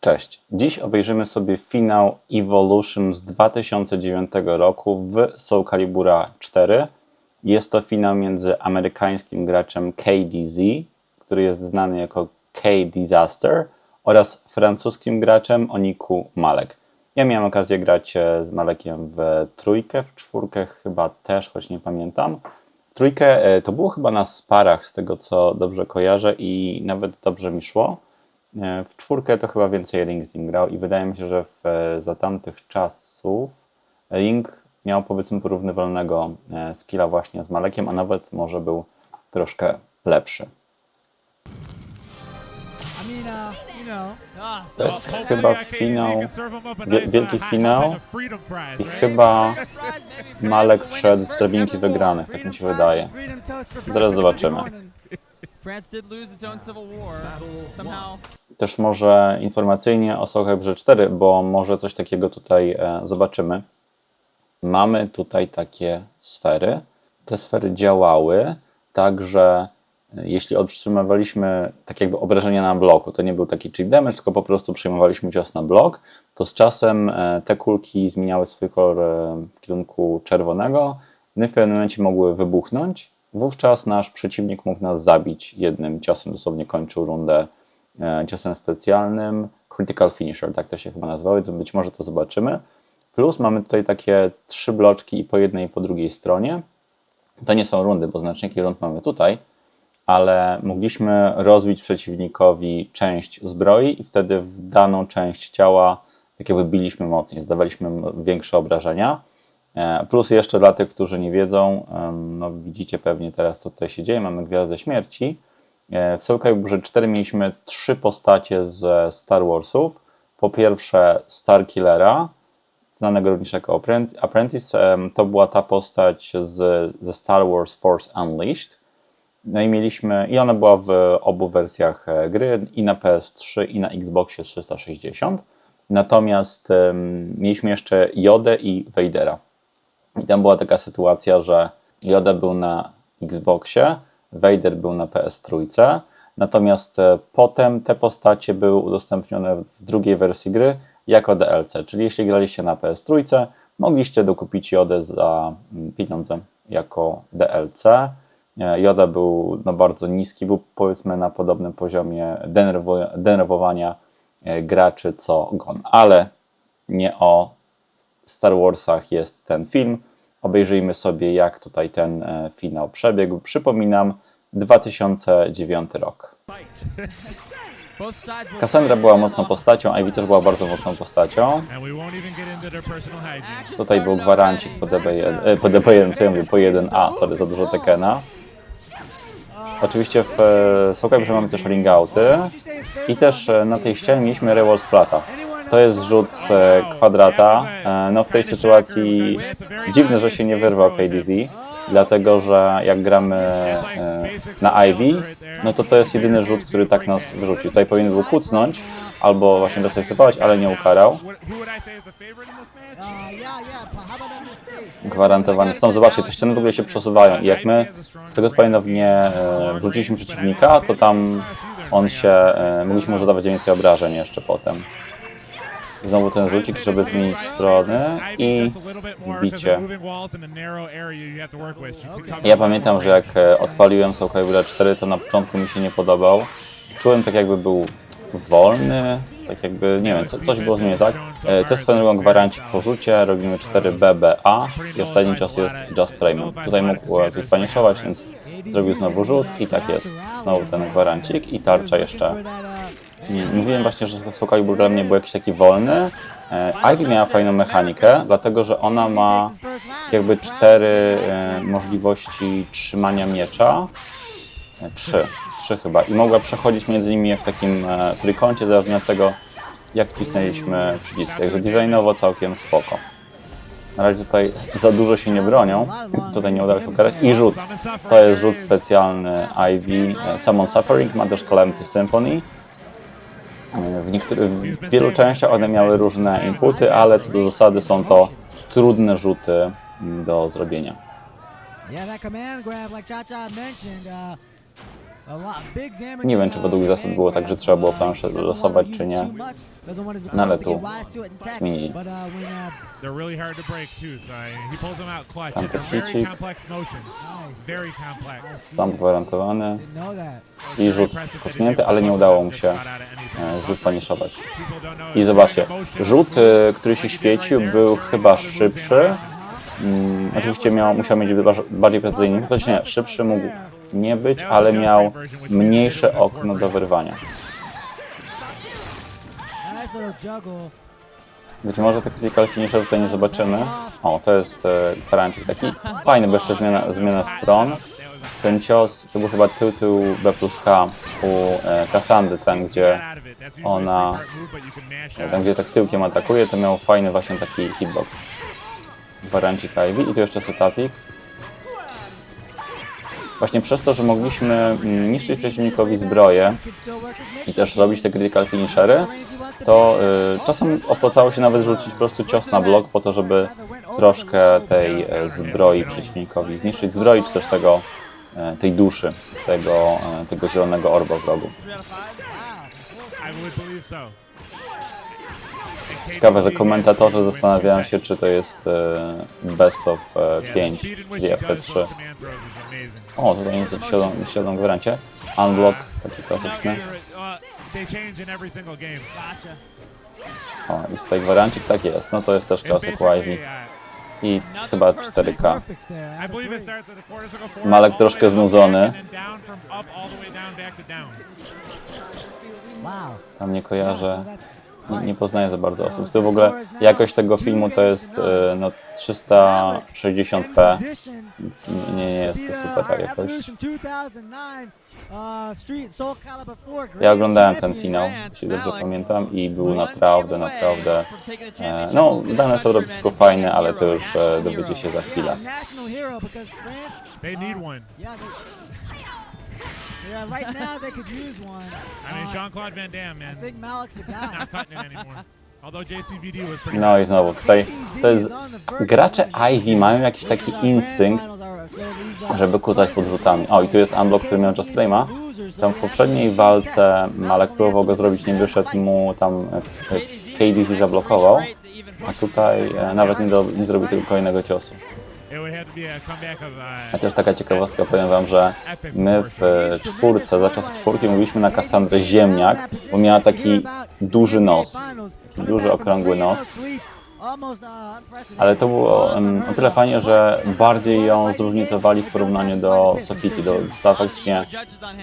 Cześć. Dziś obejrzymy sobie finał Evolution z 2009 roku w Soul Calibura 4. Jest to finał między amerykańskim graczem KDZ, który jest znany jako K-Disaster, oraz francuskim graczem o niku Malek. Ja miałem okazję grać e, z Malekiem w trójkę, w czwórkę chyba też, choć nie pamiętam. W trójkę e, to było chyba na sparach, z tego co dobrze kojarzę i nawet dobrze mi szło. E, W czwórkę to chyba więcej Ring z nim grał i wydaje mi się, że w, e, za tamtych czasów Ring miał powiedzmy porównywalnego e, skilla właśnie z Malekiem, a nawet może był troszkę lepszy. Uh, Ah, To jest chyba finał, wie- wielki finał i chyba Malek wszedł z drabinki wygranych, tak mi się wydaje. Zaraz zobaczymy. France did lose its own civil war. Somehow, Też może informacyjnie o Calibur 4, bo może coś takiego tutaj e, zobaczymy. Mamy tutaj takie sfery. Te sfery działały tak, że e, jeśli otrzymywaliśmy tak jakby obrażenia na bloku, to nie był taki chip damage, tylko po prostu przyjmowaliśmy cios na blok, to z czasem e, te kulki zmieniały swój kolor w kierunku czerwonego, no w pewnym momencie mogły wybuchnąć. Wówczas nasz przeciwnik mógł nas zabić jednym ciosem, dosłownie kończył rundę ciosem specjalnym. Critical Finisher, tak to się chyba nazywało, więc być może to zobaczymy. Plus mamy tutaj takie trzy bloczki i po jednej i po drugiej stronie. To nie są rundy, bo znaczniki rund mamy tutaj, ale mogliśmy rozbić przeciwnikowi część zbroi i wtedy w daną część ciała tak jakby biliśmy mocniej, zdawaliśmy większe obrażenia. E, Plus jeszcze dla tych, którzy nie wiedzą, no widzicie pewnie teraz, co tutaj się dzieje, mamy Gwiazdę Śmierci. E, W Soul Caliburze 4 mieliśmy trzy postacie ze Star Warsów. Po pierwsze Starkillera, znanego również jako Apprent- Apprentice, to była ta postać z, ze Star Wars Force Unleashed. No i mieliśmy, i ona była w obu wersjach e, gry, i na PS3, i na Xboxie 360. Natomiast em, mieliśmy jeszcze Jodę i Vadera. I tam była taka sytuacja, że Yoda był na Xboxie, Vader był na PS3, natomiast e, potem te postacie były udostępnione w drugiej wersji gry jako DLC, czyli jeśli graliście na PS3, mogliście dokupić Jodę za mm, pieniądze jako DLC. E, Joda był no, bardzo niski, był powiedzmy na podobnym poziomie denerwo- denerwowania e, graczy co Gon, ale nie o Star Warsach jest ten film. Obejrzyjmy sobie, jak tutaj ten e, finał przebiegł. Przypominam, 2009 rok. Cassandra była mocną postacią, Ivy też była bardzo mocną postacią. Tutaj był gwarancik po DB1, e, po DB1, ja mówię, po 1A, sorry, za dużo Tekena. Oczywiście w e, Soul Caliburze mamy też ringouty i też e, na tej ścianie mieliśmy Rewall Splata. To jest rzut e, kwadrata. E, No w tej sytuacji dziwne, że się nie wyrwał KDZ, dlatego że jak gramy e, na Ivy, no to to jest jedyny rzut, który tak nas wyrzucił. Tutaj powinien był kucnąć albo właśnie dosypać, ale nie ukarał. Gwarantowany stąd. Zobaczcie, te ściany w ogóle się przesuwają i jak my z tego pamiętam nie wrzuciliśmy przeciwnika, to tam on się, mogliśmy mu zadawać więcej obrażeń jeszcze potem. Znowu ten rzucik, żeby zmienić strony i wbicie. Ja pamiętam, że jak e, odpaliłem Soul Calibur 4, to na początku mi się nie podobał. Czułem tak jakby był wolny, tak jakby, nie wiem, co, coś było z nim tak. To jest swoją drogą gwarancik po rzucie, robimy 4 BBA i ostatni cios jest Just Frame. Tutaj mógł coś paniszować, więc zrobił znowu rzut i tak jest. Znowu ten gwarancik i tarcza jeszcze. Mówiłem właśnie, że Soul Calibur dla mnie był jakiś taki wolny. E, Ivy miała fajną mechanikę, dlatego że ona ma jakby cztery e, możliwości trzymania miecza. E, trzy, trzy chyba. I mogła przechodzić między nimi w takim trójkącie, zależnie od tego, jak wcisnęliśmy przycisk. Także designowo całkiem spoko. Na razie tutaj za dużo się nie bronią. Tutaj nie udało się ukarać. I rzut. To jest rzut specjalny Ivy. Summon Suffering, ma też Calamity Symphony. W, w wielu częściach one miały różne inputy, ale co do zasady są to trudne rzuty do zrobienia. yeah, that command grab, like Cha Cha mentioned. Uh, Nie wiem, czy według zasad było tak, że trzeba było planszę losować, czy nie. No ale tu zmienili. uh, uh. Very complex. Stamp gwarantowany. I rzut kosnięty, ale nie udało mu się e, zwypaniszować. I zobaczcie, rzut, e, który się świecił, był chyba szybszy. Mm, oczywiście miał, musiał mieć bardziej precyzyjny, chociaż nie, szybszy mógł nie być, ale miał mniejsze okno do wyrwania. Być może te critical finisher tutaj nie zobaczymy. O, to jest e, taki fajny, bo jeszcze zmiana, zmiana stron. Ten cios to był chyba tył tył B plus K u e, Kassandy, ten gdzie, ona- tam gdzie tak tyłkiem atakuje, to miał fajny właśnie taki hitbox. Gwarancik Ivy i tu jeszcze setupik. Właśnie przez to, że mogliśmy mm, niszczyć przeciwnikowi zbroję i też robić te critical finishery, to y, czasem opłacało się nawet rzucić po prostu cios na blok po to, żeby troszkę tej e, zbroi przeciwnikowi zniszczyć zbroi, czy też tego, e, tej duszy, tego, e, tego zielonego orba w. I. Ciekawe, że komentatorzy zastanawiają się, czy to jest e, best of e, Yeah, the 5, speed in which czyli he does FT3. those command throws is amazing. O, tutaj nieco śledą, śledą gwarancie. Unblock, taki klasyczny. O, i tutaj gwarancik, tak jest. No to jest też klasyk uh, I chyba 4K. Perfects there. I out of believe it three. starts at the quarter circle forward, Malek troszkę znudzony. Tam nie kojarzę. Nie, poznaję za bardzo osób. Z tyłu w ogóle jakość tego filmu to jest e, no, 360p, position więc nie, nie jest to super ta jakość. Evolution 2009, Street Soul Calibur 4 Ja oglądałem ten finał, jeśli dobrze pamiętam, i był naprawdę, naprawdę. E, no, dane są robiczku fajne, ale to już e, się za chwilę. Yeah, right now they could use one. I mean, Uh, Jean-Claude Van Damme, I man, think Malik's the guy. not cutting it anymore. Although JCVD was pretty No i znowu, tutaj to jest... Gracze Ivy mają jakiś taki instynkt, żeby kuzać pod rzutami. O, i tu jest unblock, który miał Just Flame'a. Tam w poprzedniej walce Malek próbował go zrobić, nie wyszedł mu, tam e, KDZ zablokował, a tutaj e, nawet nie, do, nie zrobił tego kolejnego ciosu. Uh, też taka ciekawostka, powiem wam, że my w e, czwórce, za czasów czwórki mówiliśmy na Kassandrę ziemniak, bo miała taki duży nos, duży okrągły nos. Ale to było o tyle fajnie, że bardziej ją zróżnicowali w porównaniu do Sofity, do, dostała faktycznie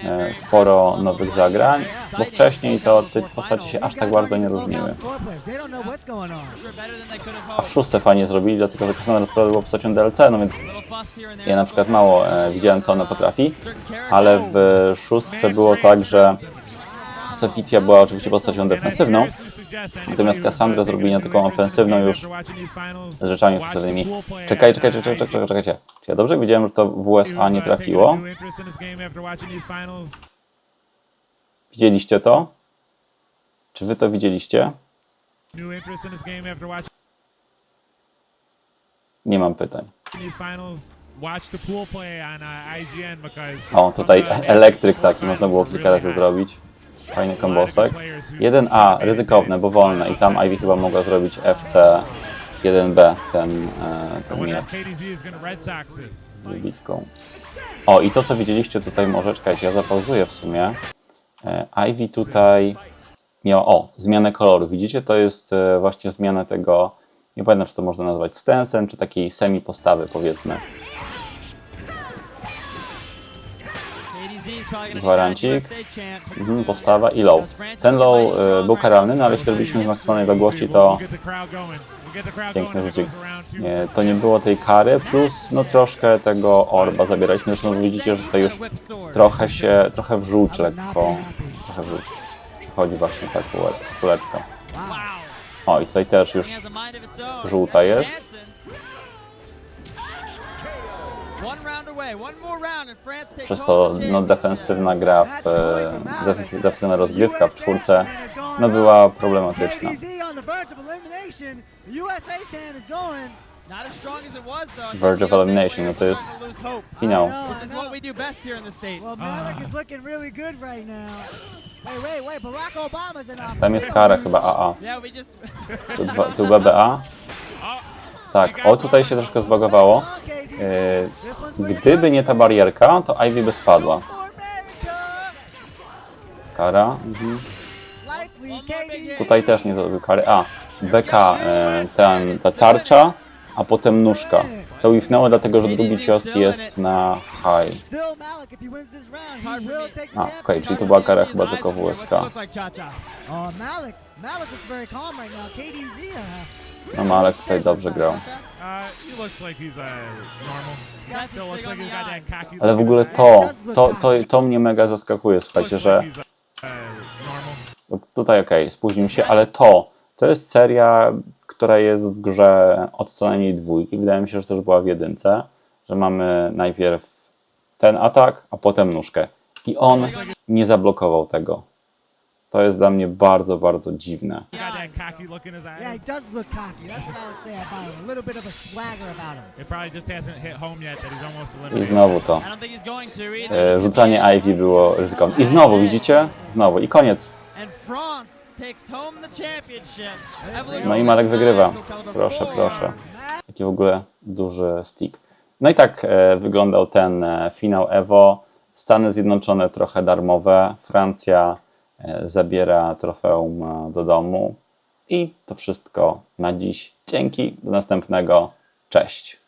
e, sporo nowych zagrań, bo wcześniej to te postacie się aż tak bardzo nie różniły. A w szóstce fajnie zrobili, dlatego że Cassandra naprawdę była postacią DLC, no więc ja na przykład mało e, widziałem co ona potrafi, ale w szóstce było tak, że Sofitia była oczywiście postacią defensywną, Natomiast Cassandra zrobili na taką ofensywną już z rzeczami ofensywnymi. Czekaj, czekaj, czekaj, czekaj, czekaj, czekajcie. Czy ja dobrze widziałem, że to w USA nie trafiło? Widzieliście to? Czy wy to widzieliście? Nie mam pytań. O, tutaj elektryk taki, można było kilka razy zrobić. Fajny kombosek. 1A, ryzykowne, bo wolne i tam Ivy chyba mogła zrobić FC 1B, ten, e, ten miecz z wybitką. O, i to co widzieliście tutaj może, czekajcie, ja zapauzuję w sumie. E, Ivy tutaj miała, o, zmianę koloru. Widzicie, to jest e, właśnie zmiana tego, nie pamiętam czy to można nazwać stensem, czy takiej semi-postawy powiedzmy. Gwarancik. Mhm, postawa i low. Ten low e, był karalny, no ale jeśli robiliśmy z maksymalnej odległości, to piękny rzucik. Nie, to nie było tej kary, plus no troszkę tego orba zabieraliśmy. Zresztą widzicie, że tutaj już trochę się, trochę w żółć lekko, trochę w żółć. Przechodzi właśnie ta kule- kuleczka. O, i tutaj też już żółta jest. Przez to no, defensywna gra, w, e, defensy- defensywna rozgrywka w czwórce no, była problematyczna. Verge of elimination. No to jest finał. Tam jest kara chyba AA. Tu, dwa, tu BBA. Tak, o tutaj się troszkę zbagowało. Okay, your Gdyby nie ta barierka, to Ivy by spadła. Kara. Mhm. Tutaj też nie zrobił kary. A, BK, e, ten, ta tarcza, a potem nóżka. To whiffnęło dlatego, że drugi cios jest na high. A, okej, championship. czyli to była kara chyba tylko WSK. Uh, No Malek tutaj dobrze grał. Ale w ogóle to, to, to, to mnie mega zaskakuje, słuchajcie, że tutaj okej, spóźnił się, ale to, to jest seria, która jest w grze od co najmniej dwójki. Wydaje mi się, że też była w jedynce, że mamy najpierw ten atak, a potem nóżkę. I on nie zablokował tego. To jest dla mnie bardzo, bardzo dziwne. He got that cocky look in his eye. yeah, he does look cocky. That's what I would say about him. A little bit of a swagger about him. It probably just hasn't hit home yet that he's almost I eliminated. znowu to. I don't think he's going to either. E, Rzucanie Ivy było ryzykowne. I znowu, widzicie? Znowu. I koniec. And France takes home the championship. Evolution No i Marek wygrywa. Proszę, 4. proszę. Jaki w ogóle duży stick. No i tak e, wyglądał ten e, finał Evo. Stany Zjednoczone trochę darmowe. Francja zabiera trofeum e, do domu. I to wszystko na dziś. Dzięki. Do następnego. Cześć.